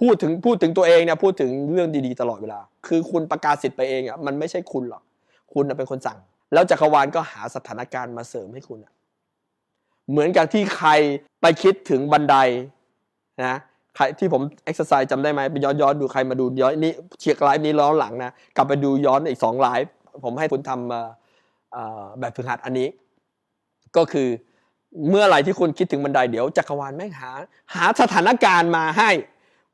พูดถึงพูดถึงตัวเองเนี่ยพูดถึงเรื่องดีๆตลอดเวลา คือคุณประกาศสิทธิ์ไปเองอะมันไม่ใช่คุณหรอกคุณน่ะเป็นคนสั่ง แล้วจักรวาลก็หาสถานการณ์มาเสริมให้คุณอะเหมือนกับที่ใครไปคิดถึงบันไดนะใครที่ผมเอ็กซ์ไซส์จำได้ไหมไปย้อนย้อนดูใครมาดูย้อนนี่เชียร์ไลฟ์นี้ล้อนหลังนะกลับไปดูย้อนอีกสองไลฟ์ผมให้คุณทำแบบฝึกหัดอันนี้ ก็คือเมื่อไหร่ที่คุณคิดถึงบันไดเดี๋ยวจักรวาลแม่งหา หาสถานการณ์มาให้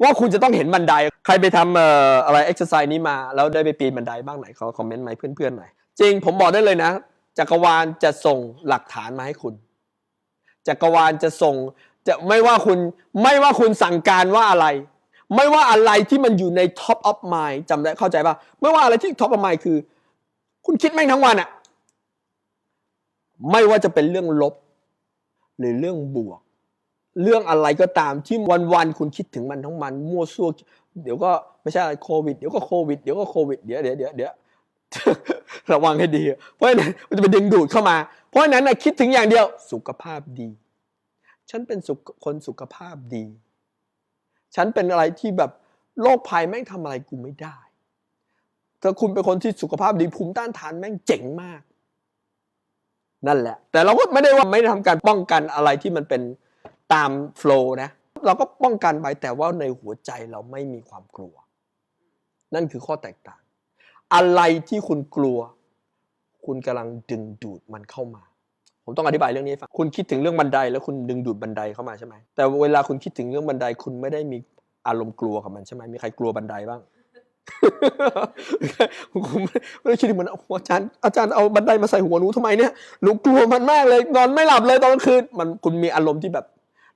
ว่าคุณจะต้องเห็นบันได ใครไปทำเอ่ออะไรเอ็กซ์ไซส์นี้มา แล้วได้ไปปีนบันไดบ้างไหนขอคอมเมนต์ไหมเพื่อนๆหน่อยจริงผมบอกได้เลยนะจักรวาลจะส่งหลักฐานมาให้คุณจักรวาลจะส่งจะไม่ว่าคุณไม่ว่าคุณสั่งการว่าอะไร ไม่ว่าอะไรที่มันอยู่ใน top of mind จำได้เข้าใจป่ะไม่ว่าอะไรที่ top of mind คือ คุณคิดแม่งทั้งวันอะไม่ว่าจะเป็นเรื่องลบ หรือเรื่องบวก เรื่องอะไรก็ตามที่วันๆคุณคิดถึงมันทั้งมันมั่วซั่วเดี๋ยวก็ไม่ใช่อะไรโควิดเดี๋ยวก็โควิดเดี๋ยวก็โควิดเดี๋ยวเดี๋ยวเดี๋ยวเดี๋ยวระวังให้ดี เพราะฉะนั้นมันจะไปดึงดูดเข้ามา เพราะฉะนั้นนะคิดถึงอย่างเดียวสุขภาพดี ฉันเป็นสุขคนสุขภาพดี ฉันเป็นอะไรที่แบบโรคภัยแม่งทำอะไรกูไม่ได้ถ้าคุณเป็นคนที่สุขภาพดีภูมิต้านทานแม่งเจ๋งมาก นั่นแหละ แต่เราก็ไม่ได้ว่าไม่ได้ทำการป้องกันอะไรที่มันเป็น ตามโฟล์นะ เราก็ป้องกันไปแต่ว่าในหัวใจเราไม่มีความกลัว นั่นคือข้อแตกต่าง อะไรที่คุณกลัว คุณกำลังดึงดูดมันเข้ามา ผมต้องอธิบายเรื่องนี้ให้ฟังคุณคิดถึงเรื่องบันไดแล้วคุณดึงดูดบันไดเข้ามาใช่ไหมแต่เวลาคุณคิดถึงเรื่องบันไดคุณไม่ได้มีอารมณ์กลัวกับมันใช่ไหมมีใครกลัวบันไดบ้างผมไม่ได้คิดถึงมันอ้โหอาจารย์อาจารย์เอาบันไดมาใส่หัวหนูทำไมเนี่ยหนูกลัวมันมากเลย นอนไม่หลับเลยตอนกลางคืนมันคุณมีอารมณ์ที่แบบ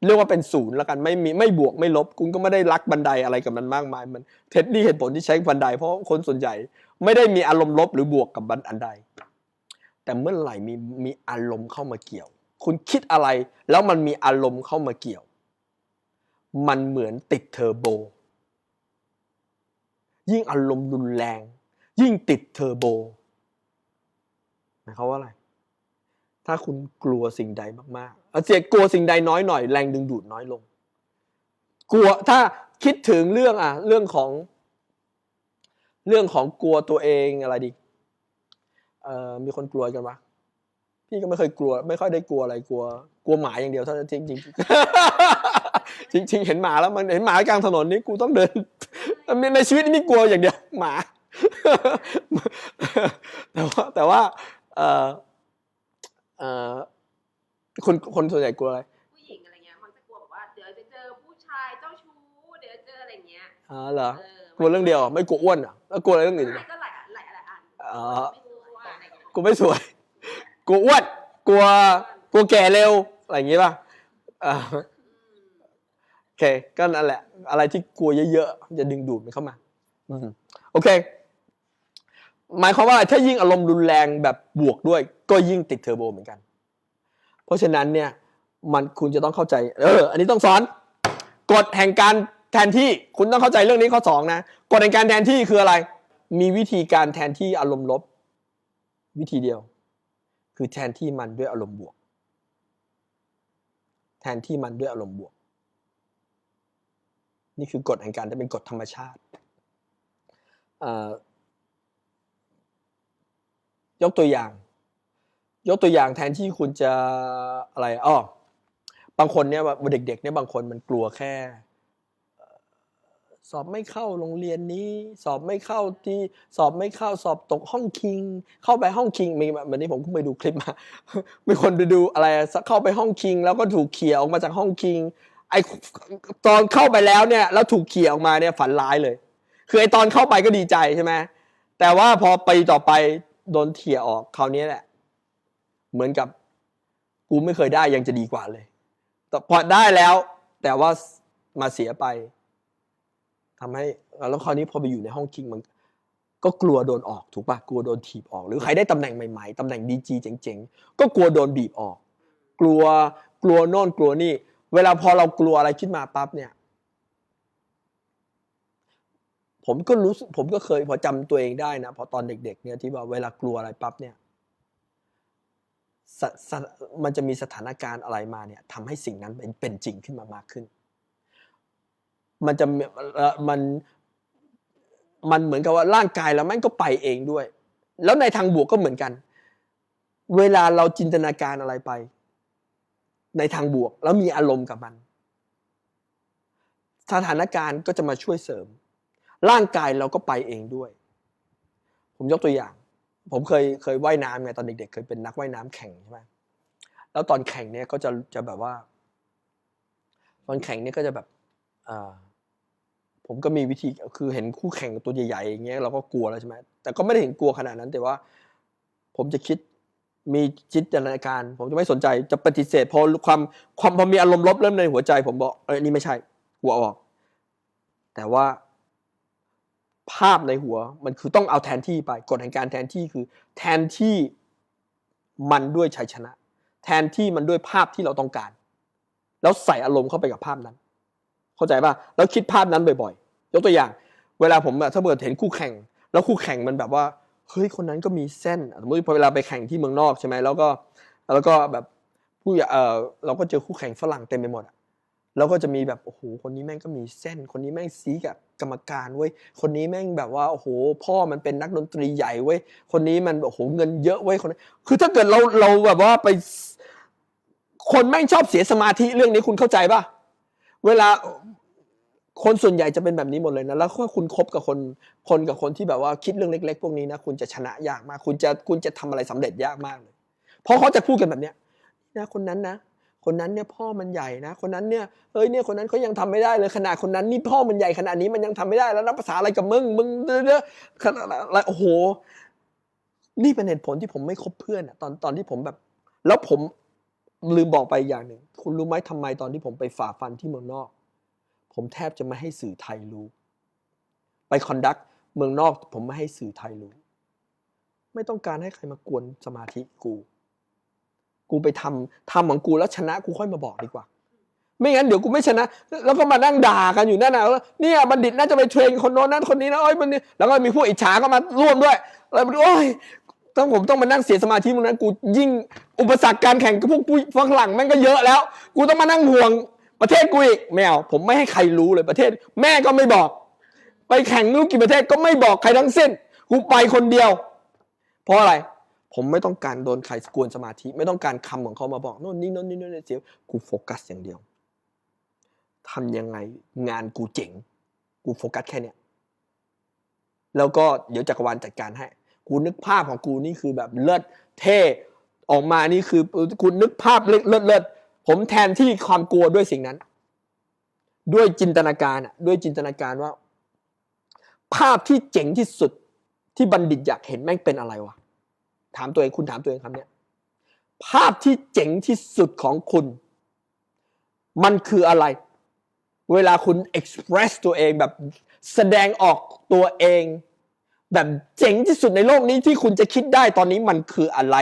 เรียกว่าเป็นศูนย์แล้วกันไม่มีไม่บวกไม่ลบคุณก็ไม่ได้รักบันไดอะไรกับมันมากมาย มันเท็ดดี้เหตุผลที่ใช้บันได เพราะคนส่วนใหญ่ไม่ได้มีอารมณ์ลบหรือบวกกับบันได แต่เมื่อไหร่มีมีอารมณ์เข้ามาเกี่ยว คุณคิดอะไรแล้วมันมีอารมณ์เข้ามาเกี่ยว มันเหมือนติดเทอร์โบ ยิ่งอารมณ์รุนแรง ยิ่งติดเทอร์โบหมายความว่าอะไร ถ้าคุณกลัวสิ่งใดมากๆเสียกลัวสิ่งใดน้อยหน่อยแรงดึงดูดน้อยลง กลัวถ้าคิดถึงเรื่องอะเรื่องของ เรื่องของกลัวตัวเองอะไรดีเอ่อมีคนกลัวกันปะพี่ก็ไม่เคยกลัว ไม่ค่อยได้กลัวอะไรกลัว กลัวหมาอย่างเดียวเท่านั้นจริงจริงจริงจริงเห็นหมาแล้วมันเห็นหมากลางถนนนี่กูต้องเดินในชีวิตนี่กลัวอย่างเดียวหมา แต่ว่าแต่ว่า เออ เออคนคนส่วนใหญ่กลัวอะไรผู้หญิงอะไรเงี้ยมันจะกลัวแบบว่าเดี๋ยวจะเจอผู้ชายเจ้าชู้เดี๋ยวเจออะไรเงี้ยอ๋อเหรอ เออกลัวเรื่องเดียวเหรอไม่กลัวอ้วนเหรอะแล้วกลัวอะไรเรื่องอื่นอีกไม่อะก็หลายหลายหลายอันอ๋อ ไม่รู้ว่าอะไรเงี้ยกลัวไม่สวย กลัวอ้วนกลัวกลัวแก่เร็วอะไรอย่างงี้ป่ะอ่าอืมโอเคก็นั่นแหละ อะไรที่กลัวเยอะๆจะดึงดูดมันเข้ามา อืมโอเค หมายความว่าถ้ายิ่งอารมณ์รุนแรงแบบบวกด้วย ก็ยิ่งติดเทอร์โบเหมือนกัน เพราะฉะนั้นเนี่ยมันคุณจะต้องเข้าใจ เออ อันนี้ต้องสอนกฎแห่งการแทนที่คุณต้องเข้าใจเรื่องนี้ข้อสองนะกฎแห่งการแทนที่คืออะไร มีวิธีการแทนที่อารมณ์ลบ วิธีเดียว คือแทนที่มันด้วยอารมณ์บวก แทนที่มันด้วยอารมณ์บวก นี่คือกฎแห่งการที่เป็นกฎธรรมชาติอ่อ ยกตัวอย่าง ยกตัวอย่างแทนที่คุณจะอะไรอ้อบางคนเนี่ยว่าเด็กๆเนี่ยบางคนมันกลัวแค่ สอบไม่เข้าโรงเรียนนี้ สอบไม่เข้าที่สอบไม่เข้าสอบตกห้องคิง เข้าไปห้องคิงมีวันนี้ผมก็ไปดูคลิปมามีคนไปดูอะไรเข้าไปห้องคิง แล้วก็ถูกเขี่ยออกมาจากห้องคิงไอตอนเข้าไปแล้วเนี่ยแล้วถูกเขี่ยออกมาเนี่ยฝันร้ายเลย คือไอตอนเข้าไปก็ดีใจใช่ไหมแต่ว่าพอไปต่อไป โดนเขี่ยออกคราวนี้แหละ เหมือนกับกูไม่เคยได้ยังจะดีกว่าเลย แต่พอได้แล้ว แต่ว่ามาเสียไปทำให้แล้วคราวนี้พอไปอยู่ในห้องคิงมัน ก็กลัวโดนออกถูกปะกลัวโดนถีบออก หรือใครได้ตำแหน่งใหม่ๆตำแหน่งดีจีเจ๋งๆ ก็กลัวโดนบีบออก กลัวกลัวโน่นกลัวนี่ เวลาพอเรากลัวอะไรขึ้นมาปั๊บเนี่ย ผมก็รู้ผมก็เคยพอจำตัวเองได้นะพอตอนเด็ก ๆ เนี่ยที่ว่าเวลากลัวอะไรปั๊บเนี่ยมันจะมีสถานการณ์อะไรมาเนี่ยทำให้สิ่งนั้นเป็นจริงขึ้นมามากขึ้น มันจะมันมันเหมือนกับว่าร่างกายเราแม่งก็ไปเองด้วย แล้วในทางบวกก็เหมือนกัน เวลาเราจินตนาการอะไรไป ในทางบวกแล้วมีอารมณ์กับมัน สถานการณ์ก็จะมาช่วยเสริม ร่างกายเราก็ไปเองด้วย ผมยกตัวอย่าง ผมเคยเคยว่ายน้ำไงตอนเด็กๆ เคยเป็นนักว่ายน้ำแข่งใช่ไหมแล้วตอนแข่งเนี่ยก็จะจะแบบว่า ตอนแข่งเนี่ยก็จะแบบอ่าผมก็มีวิธีคือเห็นคู่แข่งตัวใหญ่ๆอย่างเงี้ยเราก็กลัวแล้วใช่ไหมแต่ก็ไม่ได้เห็นกลัวขนาดนั้น แต่ว่า ผมจะคิดมีจิตนาการ ผมจะไม่สนใจจะปฏิเสธพอความความพอมีอารมณ์ลบเริ่มในหัวใจ ผมบอกเอ้ยนี่ไม่ใช่หัวออก แต่ว่า ภาพในหัว มันคือต้องเอาแทนที่ไปกฎแห่งการแทนที่คือ แทนที่มันด้วยชัยชนะ แทนที่มันด้วยภาพที่เราต้องการ แล้วใส่อารมณ์เข้าไปกับภาพนั้น เข้าใจป่ะแล้วคิดภาพนั้นบ่อยๆ ยกตัวอย่าง เวลาผมถ้าเกิดเห็นคู่แข่ง แล้วคู่แข่งมันแบบว่าเฮ้ยคนนั้นก็มีเส้นสมมติพอเวลาไปแข่งที่เมืองนอกใช่ไหมแล้วก็แล้วก็แบบผู้เออเราก็เจอคู่แข่งฝรั่งเต็มไปหมดอะ แล้วก็จะมีแบบโอ้โหคนนี้แม่งก็มีเส้น คนนี้แม่งซีกับกรรมการเว้ยคนนี้แม่งแบบว่าโอ้โห พ่อมันเป็นนักดนตรีใหญ่เว้ยคนนี้มันโอ้โหเงินเยอะเว้ยคนนี้คือถ้าเกิดเราเราแบบว่าไป คนแม่งชอบเสียสมาธิเรื่องนี้คุณเข้าใจป่ะเวลาคนส่วนใหญ่จะเป็นแบบนี้หมดเลยนะ แล้วถ้าคุณคบกับคนคนกับคนที่แบบว่าคิดเรื่องเล็ก ๆ พวกนี้นะ คุณจะชนะยากมาก คุณจะคุณจะทำอะไรสำเร็จยากมากเลย เพราะเขาจะพูดกันแบบเนี้ยนะคนนั้นนะ คนนั้นเนี่ยพ่อมันใหญ่นะ คนนั้นเนี่ยเอ้ยเนี่ยคนนั้นเขายังทำไม่ได้เลยขนาดคนนั้นนี่พ่อมันใหญ่ขนาดนี้มันยังทำไม่ได้แล้วนับภาษาอะไรกับมึงมึงเด้อเด้อขนาดอะไรโอ้โห นี่เป็นเหตุผลที่ผมไม่คบเพื่อนอะตอนตอนที่ผมแบบ แล้วผมลืมบอกไปอย่างหนึ่งคุณรู้ไหมทำไมตอนที่ผมไปฝ่าฟันที่เมืองนอก ผมแทบจะไม่ให้สื่อไทยรู้ ไปคอนดักเมืองนอก ผมไม่ให้สื่อไทยรู้ ไม่ต้องการให้ใครมากวนสมาธิกู กูไปทำทำของกูแล้วชนะกูค่อยมาบอกดีกว่า ไม่งั้นเดี๋ยวกูไม่ชนะ แล้วก็มานั่งด่ากันอยู่นั่นนะว่าเนี่ยบัณฑิตน่าจะไปเทรนคนโน้นนั่นคนนี้นะโอ้ยมันนี่แล้วก็มีพวกอิจฉาก็มาร่วมด้วยแล้วโอ้ยต้องผมต้องมานั่งเสียสมาธิตรงนั้นกูยิ่งอุปสรรคการแข่งกับพวกผู้ฝรั่งแม่งก็เยอะแล้ว กูต้องมานั่งห่วงประเทศกูอีกไม่เอาผมไม่ให้ใครรู้เลยประเทศ แม่ก็ไม่บอก ไปแข่งไม่รู้กี่ประเทศก็ไม่บอกใครทั้งสิ้นกูไปคนเดียว เพราะอะไร ผมไม่ต้องการโดนใครกวนสมาธิ ไม่ต้องการคำของเขามาบอกโน่นนี่โน่นนี่โน่นนี่เสียกูโฟกัสอย่างเดียวทำยังไงงานกูเจ๋ง กูโฟกัสแค่เนี้ยแล้วก็เดี๋ยวจักรวาลจัดการให้ กูนึกภาพของกูนี่คือแบบเลิศเท่ออกมานี่คือกูนึกภาพเลิศเลิศเลิศผมแทนที่ความกลัวด้วยสิ่งนั้น ด้วยจินตนาการอะด้วยจินตนาการว่า ภาพที่เจ๋งที่สุดที่บัณฑิตอยากเห็นแม่งเป็นอะไรวะ ถามตัวเองคุณถามตัวเองคำเนี้ยภาพที่เจ๋งที่สุดของคุณ มันคืออะไร เวลาคุณ express ตัวเองแบบแสดงออกตัวเอง แบบเจ๋งที่สุดในโลกนี้ที่คุณจะคิดได้ตอนนี้มันคืออะไร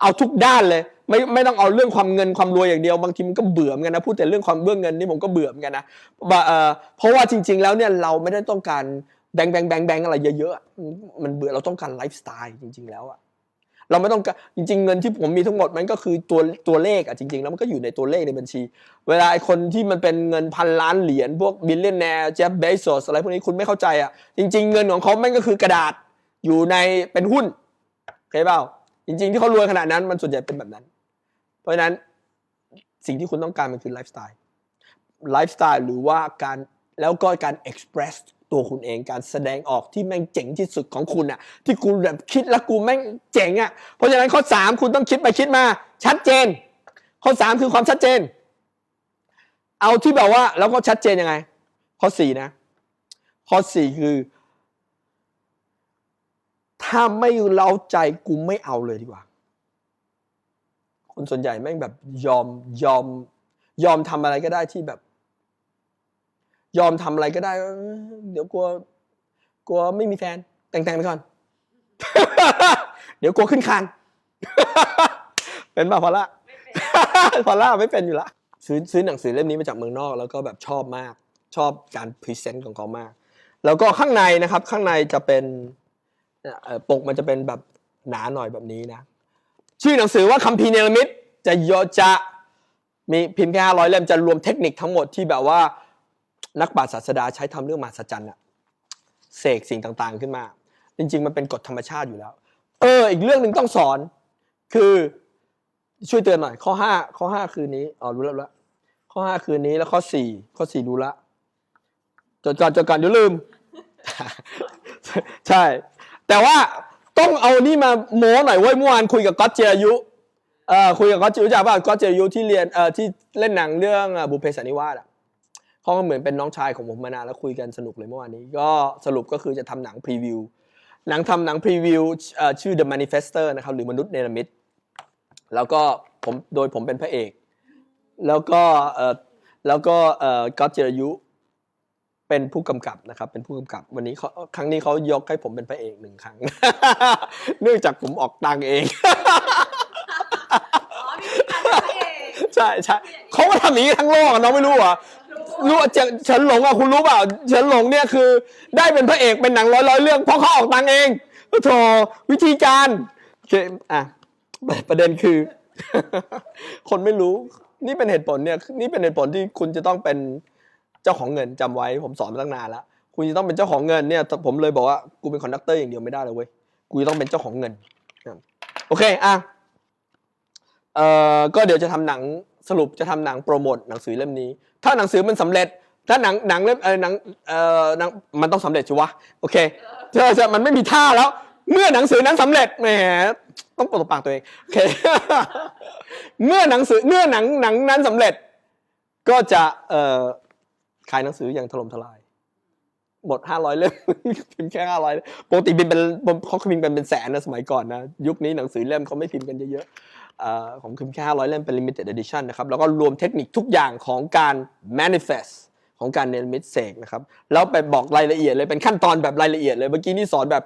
เอาทุกด้านเลย ไม่ไม่ต้องเอาเรื่องความเงินความรวยอย่างเดียวบางทีมันก็เบื่อเหมือนกันนะพูดแต่เรื่องความเบื้องเงินนี่ผมก็เบื่อเหมือนกันนะเพราะว่าจริง ๆ แล้วเนี่ยเราไม่ได้ต้องการแบงแบงแบงแบงอะไรเยอะๆมันเบื่อเราต้องการไลฟ์สไตล์จริง ๆ แล้วอะ เราไม่ต้องการจริง ๆ เงินที่ผมมีทั้งหมดมันก็คือตัวตัวเลขอะจริง ๆ แล้วมันก็อยู่ในตัวเลขในบัญชี เวลาไอ้คนที่มันเป็นเงินพันล้านเหรียญพวกบิลเลนแนร์เจฟเบซอสอะไรพวกนี้คุณไม่เข้าใจอะจริง ๆ เงินของเขาแม่งก็คือกระดาษอยู่ในเป็นหุ้นเข้าเปล่าจริง ๆ ที่เขารวยขนาดนั้นมันส่วนใหญ่เป็นแบบนั้น เพราะฉะนั้นสิ่งที่คุณต้องการมันคือไลฟ์สไตล์ไลฟ์สไตล์หรือว่าการแล้วก็การเอ็กซ์เพรส ตัวคุณเองการแสดงออกที่แม่งเจ๋งที่สุดของคุณอะที่คุณแบบคิดแล้วกูแม่งเจ๋งอะเพราะฉะนั้นข้อสามคุณต้องคิดไปคิดมา ชัดเจน ข้อสามคือความชัดเจน เอาที่แบบว่าแล้วก็ชัดเจนยังไง ข้อสี่นะ ข้อสี่คือ ถ้าไม่เล้าใจกูไม่เอาเลยดีกว่า คนส่วนใหญ่แม่งแบบยอมยอมยอมทำอะไรก็ได้ที่แบบ ยอมทำอะไรก็ได้ เดี๋ยวกลัว กลัวไม่มีแฟน แต่งแต่งไปก่อน เดี๋ยวกลัวขึ้นคานเป็นป่ะพอละไม่เป็นพอล่าไม่เป็นอยู่ละซื้อซื้อหนังสือเล่มนี้มาจากเมืองนอก แล้วก็แบบชอบมาก ชอบการพรีเซนต์ของเขามาก แล้วก็ข้างในนะครับ ข้างในจะเป็นปกมันจะเป็นแบบหนาหน่อยแบบนี้นะ ชื่อหนังสือว่าคัมภีร์เนรมิตจะโยจะมีพิมพ์แค่ห้าร้อยเล่มจะรวมเทคนิคทั้งหมดที่แบบว่า นักปราชญ์ศาสดาใช้ทำเรื่องมหัศจรรย์อะเสกสิ่งต่างๆขึ้นมา จริง ๆ มันเป็นกฎธรรมชาติอยู่แล้ว เออ อีกเรื่องหนึ่งต้องสอน คือช่วยเตือนหน่อย ข้อห้าข้อห้าคืนนี้อ๋อรู้แล้วล้วข้อห้าคืนนี้แล้วข้อสี่ข้อสี่รู้ละจดก่อนจดก่อนเดี๋ยวลืม ใช่ แต่ว่าต้องเอานี่มาโม้หน่อยเว้ยเมื่อวานคุยกับก๊อตเจรายุเอ่อคุยกับก๊อตเจรู้จักป่ะก๊อตเจรายุที่เรียนเอ่อที่เล่นหนังเรื่องบุพเพสันนิวาสอะ เขาก็เหมือนเป็นน้องชายของผมมานานแล้วคุยกันสนุกเลยเมื่อวานนี้ ก็สรุปก็คือจะทำหนังพรีวิวหนังทำหนังพรีวิวชื่อ The Manifester นะครับหรือมนุษย์เนรมิตแล้วก็ผมโดยผมเป็นพระเอก แล้วก็เออแล้วก็เออก๊อตเจรายุเป็นผู้กำกับนะครับ เป็นผู้กำกับวันนี้เขาครั้งนี้เขายกให้ผมเป็นพระเอกหนึ่งครั้ง เนื่องจากผมออกตังเอง อ๋อมีการเป็นพระเอก ใช่ใช่เขาก็ทำอย่างนี้ทั้งโลกอะน้องไม่รู้เหรอรู้ว่าเฉินเฉินหลงอะคุณรู้เปล่าเฉินหลงเนี่ยคือ ได้เป็นพระเอกเป็นหนังร้อยร้อยเรื่องเพราะเขาออกตังเองโถวิธีการโอเคอะประเด็นคือ คนไม่รู้ นี่เป็นเหตุผลเนี่ยนี่เป็นเหตุผลที่คุณจะต้องเป็นเจ้าของเงินจำไว้ ผมสอนมาตั้งนานแล้วคุณจะต้องเป็นเจ้าของเงินเนี่ย ผมเลยบอกว่ากูเป็นคอนดักเตอร์อย่างเดียวไม่ได้เลยเว้ยกูจะต้องเป็นเจ้าของเงินโอเคอะเอ่อก็เดี๋ยวจะทำหนัง สรุปจะทำหนังโปรโมทหนังสือเล่มนี้ ถ้าหนังสือมันสำเร็จ ถ้าหนังหนังเล่มเออหนังเออหนังมันต้องสำเร็จชัวะโอเคใช่ใช่มันไม่มีท่าแล้ว เมื่อหนังสือนั้นสำเร็จแหมต้องปลดปากตัวเองโอเคเมื่อหนังสือเมื่อหนังหนังนั้นสำเร็จ ก็จะเอ่อขายหนังสืออย่างถล่มทลาย หมดห้าร้อยเล่มพิมพ์แค่ห้าร้อยปกติพิมพ์เป็นเขาพิมพ์กันเป็นแสนนะสมัยก่อนนะยุคนี้หนังสือเล่มเขาไม่พิมพ์กันเยอะๆ ของพิมแค่ห้าร้อยเล่มเป็น limited edition นะครับ แล้วก็รวมเทคนิคทุกอย่างของการ manifest ของการเนรมิตเสกนะครับ แล้วไปบอกรายละเอียดเลย เป็นขั้นตอนแบบรายละเอียดเลย เมื่อกี้นี่สอนแบบ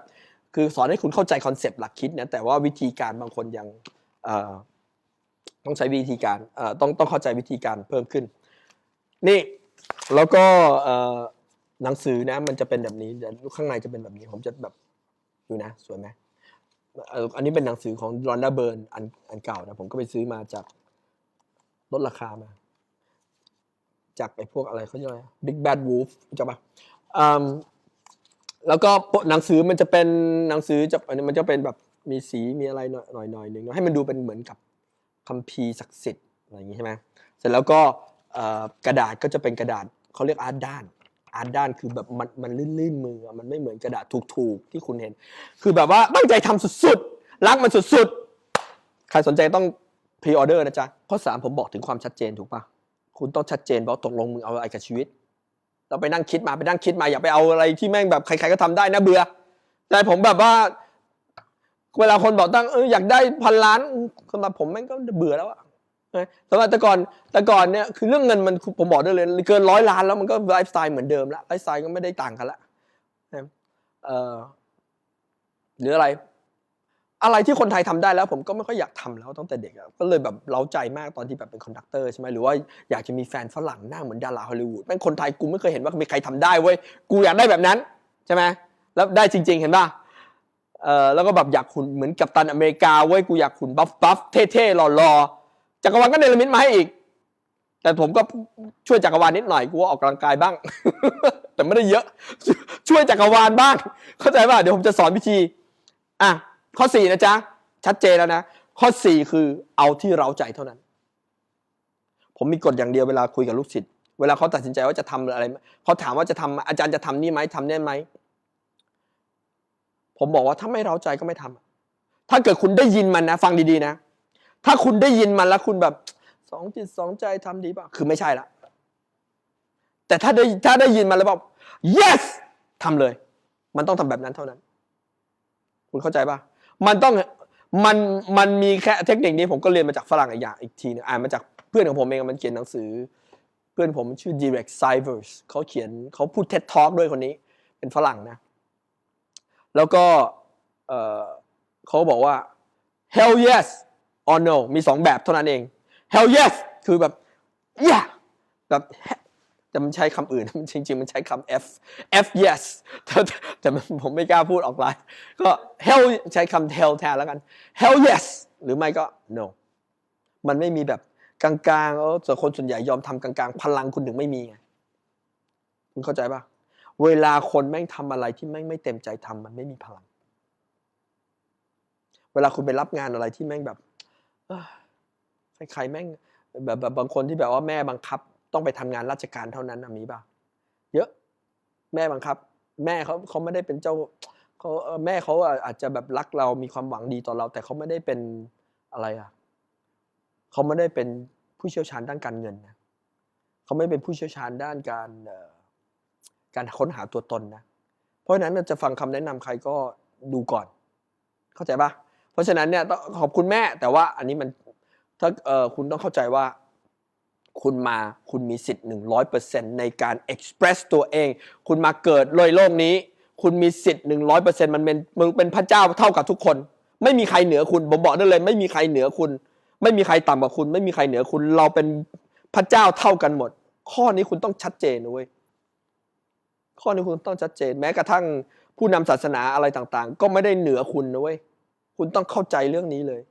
คือสอนให้คุณเข้าใจคอนเซปต์หลักคิดนะ แต่ว่าวิธีการบางคนยังต้องใช้วิธีการต้องต้องเข้าใจวิธีการเพิ่มขึ้น นี่แล้วก็หนังสือนะมันจะเป็นแบบนี้เดี๋ยวข้างในจะเป็นแบบนี้ผมจะแบบดูนะสวยไหม อันนี้เป็นหนังสือของรอนดาเบิร์นอันอันเก่านะ ผมก็ไปซื้อมาจากลดราคามา จากไอ้พวกอะไรเขาเรียกอะไร Big Bad Wolf จักปะแล้วก็หนังสือมันจะเป็นหนังสือจะอันนี้มันจะเป็นแบบมีสีมีอะไรหน่อยหน่อยหน่อยหนึ่งให้มันดูเป็นเหมือนกับคัมภีร์ศักดิ์สิทธิ์อะไรอย่างนี้ใช่ไหมเสร็จแล้วก็กระดาษก็จะเป็นกระดาษเขาเรียกอาร์ตด้าน อาร์ตด้านคือแบบมันมันลื่นๆมือมันไม่เหมือนกระดาษถูกๆที่คุณเห็น คือแบบว่าตั้งใจทำสุดๆรักมันสุดๆ ใครสนใจต้องพรีออเดอร์นะจ๊ะข้อสามผมบอกถึงความชัดเจนถูกปะคุณต้องชัดเจนว่าตกลงมึงเอาอะไรกับชีวิตเราไปนั่งคิดมาไปนั่งคิดมาอย่าไปเอาอะไรที่แม่งแบบใครๆก็ทำได้นะเบื่อแต่ผมแบบว่า เวลาคนบอกตั้งเอออยากได้พันล้านสำหรับผมแม่งก็เบื่อแล้วอะ สำหรับแต่ก่อนแต่ก่อนเนี่ยคือเรื่องเงินมันผมบอกได้เลยเกินร้อยล้านแล้วมันก็ไลฟ์สไตล์เหมือนเดิมละไลฟ์สไตล์ก็ไม่ได้ต่างกันละเออหรืออะไร อะไรที่คนไทยทำได้แล้วผมก็ไม่ค่อยอยากทำแล้วตั้งแต่เด็กก็เลยแบบเล้าใจมากตอนที่แบบเป็นคอนดักเตอร์ใช่ไหมหรือว่าอยากจะมีแฟนฝรั่งหน้าเหมือนดาราฮอลลีวูดแม่งคนไทยกูไม่เคยเห็นว่ามีใครทำได้เว้ยกูอยากได้แบบนั้นใช่ไหมแล้วได้จริง ๆ เห็นป่ะเออแล้วก็แบบอยากหุ่นเหมือนกัปตันอเมริกาเว้ยกูอยากหุ่นบัฟบัฟเท่ๆหล่อๆ จักรวาลก็เนรมิตมาให้อีก แต่ผมก็ช่วยจักรวาลนิดหน่อยกูว่าออกกำลังกายบ้าง แต่ไม่ได้เยอะ ช่วยจักรวาลบ้าง เข้าใจป่ะเดี๋ยวผมจะสอนวิธี อะ ข้อสี่นะจ๊ะ ชัดเจนแล้วนะ ข้อสี่คือเอาที่เราใจเท่านั้น ผมมีกฎอย่างเดียวเวลาคุยกับลูกศิษย์เวลาเขาตัดสินใจว่าจะทำอะไรเขาถามว่าจะทำอาจารย์จะทำนี่ไหมทำได้ไหมผมบอกว่าถ้าไม่เราใจก็ไม่ทำถ้าเกิดคุณได้ยินมันนะ ฟังดีๆนะ ถ้าคุณได้ยินมันแล้วคุณแบบสองจิตสองใจทำดีป่ะคือไม่ใช่ละแต่ถ้าได้ถ้าได้ยินมันแล้วบอก yes ทำเลย มันต้องทำแบบนั้นเท่านั้น คุณเข้าใจป่ะมันต้องมันมันมีแค่เทคนิคนี้ผมก็เรียนมาจากฝรั่งอีกอย่างอีกทีนึงอ่านมาจากเพื่อนของผมเองมันเขียนหนังสือ เพื่อนผมชื่อ Direct Sivers เขาเขียนเขาพูด TED Talk ด้วยคนนี้ เป็นฝรั่งนะ แล้วก็เขาบอกว่า hell yes or no มีสองแบบเท่านั้นเอง hell yes คือแบบ yeah แบบแต่มันใช้คำอื่น จริง ๆ มันใช้คำ f f yes แต่แต่ผมไม่กล้าพูดออกไลน์ก็ hell ใช้คำ hell แทนแล้วกัน hell yes หรือไม่ก็ no มันไม่มีแบบกลางๆเออส่วนคนส่วนใหญ่ยอมทำกลางๆ พลังคุณถึงไม่มีไงคุณเข้าใจปะเวลาคนแม่งทำอะไรที่แม่งไม่เต็มใจทำมันไม่มีพลัง เวลาคุณไปรับงานอะไรที่แม่งแบบ ใครๆแม่งแบบแบบบางคนที่แบบว่าแม่บังคับ ต้องไปทำงานราชการเท่านั้นนะมีป่ะเยอะ แม่บังคับ แม่เขาเขาไม่ได้เป็นเจ้าเขาแม่เขาอาจจะแบบรักเรามีความหวังดีต่อเรา แต่เขาไม่ได้เป็นอะไรอะเขาไม่ได้เป็นผู้เชี่ยวชาญด้านการเงินนะเขาไม่เป็นผู้เชี่ยวชาญด้านการการค้นหาตัวตนนะเพราะฉะนั้นจะฟังคำแนะนำใครก็ดูก่อน เข้าใจปะ เพราะฉะนั้นเนี่ยต้องขอบคุณแม่แต่ว่าอันนี้มันถ้าเอ่อคุณต้องเข้าใจว่า คุณมาคุณมีสิทธิ์หนึ่งร้อยเปอร์เซ็นในการ express ตัวเอง คุณมาเกิดโลยโลกนี้ คุณมีสิทธิ์หนึ่งร้อยเปอร์เซ็นมันเป็นมึงเป็นพระเจ้าเท่ากับทุกคน ไม่มีใครเหนือคุณผมบอกได้เลย ไม่มีใครเหนือคุณ ไม่มีใครต่ำกว่าคุณ ไม่มีใครเหนือคุณ เราเป็นพระเจ้าเท่ากันหมด ข้อนี้คุณต้องชัดเจนนะเว้ยข้อนี้คุณต้องชัดเจน แม้กระทั่งผู้นำศาสนาอะไรต่างๆ ก็ไม่ได้เหนือคุณนะเว้ย คุณต้องเข้าใจเรื่องนี้เลย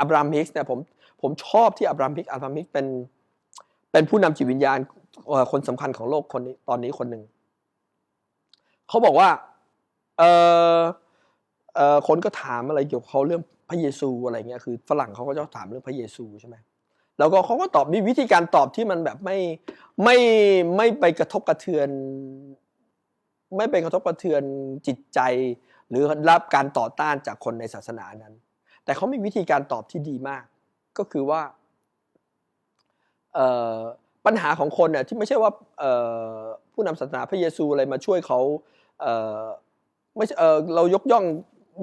อับรามฮิกส์เนี่ยผมผมชอบที่อับรามฮิกส์อับรามฮิกส์เป็นเป็นผู้นำจิตวิญญาณคนสำคัญของโลกคนนี้ตอนนี้คนหนึ่งเขาบอกว่าเออเออคนก็ถามอะไรเกี่ยวกับเขาเรื่องพระเยซูอะไรเงี้ยคือฝรั่งเขาก็จะถามเรื่องพระเยซูใช่ไหมแล้วก็เขาก็ตอบมีวิธีการตอบที่มันแบบไม่ไม่ไม่ไปกระทบกระเทือน ไม่ไปกระทบกระเทือนจิตใจ หรือรับการต่อต้านจากคนในศาสนานั้น แต่เขามีวิธีการตอบที่ดีมาก ก็คือว่าปัญหาของคนเนี่ยที่ไม่ใช่ว่าผู้นำศาสนาพระเยซูอะไรมาช่วยเขาเไม่ใช่เรายกย่อง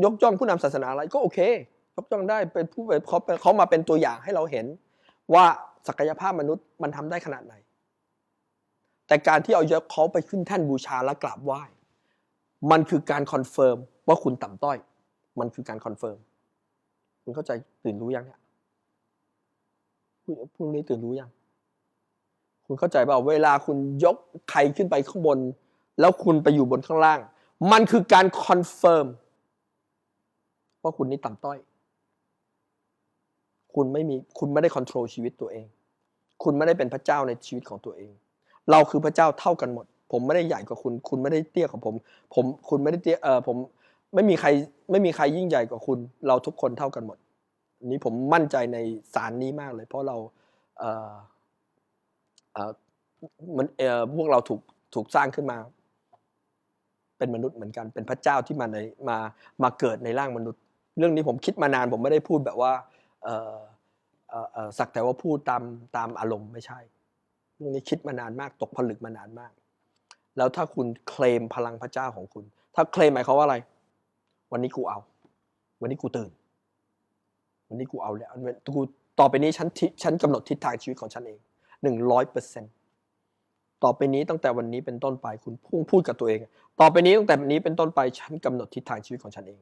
ยกย่องผู้นำศาสนาอะไรก็โอเค ยกย่องได้เป็นผู้เขาเขามาเป็นตัวอย่างให้เราเห็นว่าศักยภาพมนุษย์มันทำได้ขนาดไหน แต่การที่เอายกเขาไปขึ้นแท่นบูชาและกราบไหว้ มันคือการคอนเฟิร์ม ว่าคุณต่ำต้อย มันคือการคอนเฟิร์มคุณเข้าใจตื่นรู้ยังเนี่ยคุณพรุ่งนี้ตื่นรู้ยัง คุณเข้าใจเปล่าเวลาคุณยกใครขึ้นไปข้างบน แล้วคุณไปอยู่บนข้างล่าง มันคือการคอนเฟิร์มว่าคุณนี่ต่ำต้อย คุณไม่มีคุณไม่ได้คอนโทรลชีวิตตัวเอง คุณไม่ได้เป็นพระเจ้าในชีวิตของตัวเอง เราคือพระเจ้าเท่ากันหมด ผมไม่ได้ใหญ่กว่าคุณ คุณไม่ได้เตี้ยกว่าผม ผม คุณไม่ได้เตี้ยเออผม ไม่มีใครไม่มีใครยิ่งใหญ่กว่าคุณ เราทุกคนเท่ากันหมดนี้ผมมั่นใจในสารนี้มากเลย เพราะเราเออเออมันเออพวกเราถูกถูกสร้างขึ้นมา เป็นมนุษย์เหมือนกัน เป็นพระเจ้าที่มาในมามาเกิดในร่างมนุษย์ เรื่องนี้ผมคิดมานานผมไม่ได้พูดแบบว่าเออเออเออสักแต่ว่าพูดตามตามอารมณ์ไม่ใช่ เรื่องนี้คิดมานานมาก ตกผลึกมานานมาก แล้วถ้าคุณเคลมพลังพระเจ้าของคุณ ถ้าเคลมหมายความว่าอะไร วันนี้กูเอา วันนี้กูตื่น วันนี้กูเอาแล้วกูต่อไปนี้ฉันทิฉันกำหนดทิศทางชีวิตของฉันเองหนึ่งร้อยเปอร์เซ็นต่อไปนี้ตั้งแต่วันนี้เป็นต้นไปคุณพุ่งพูดกับตัวเอง ต่อไปนี้ตั้งแต่วันนี้เป็นต้นไปฉันกำหนดทิศทางชีวิตของฉันเอง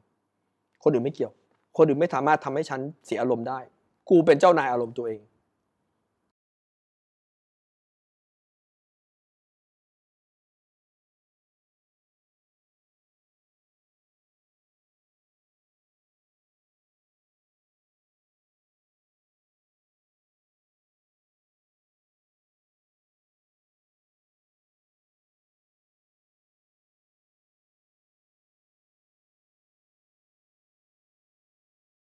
คนอื่นไม่เกี่ยว คนอื่นไม่สามารถทำให้ฉันเสียอารมณ์ได้ กูเป็นเจ้านายอารมณ์ตัวเอง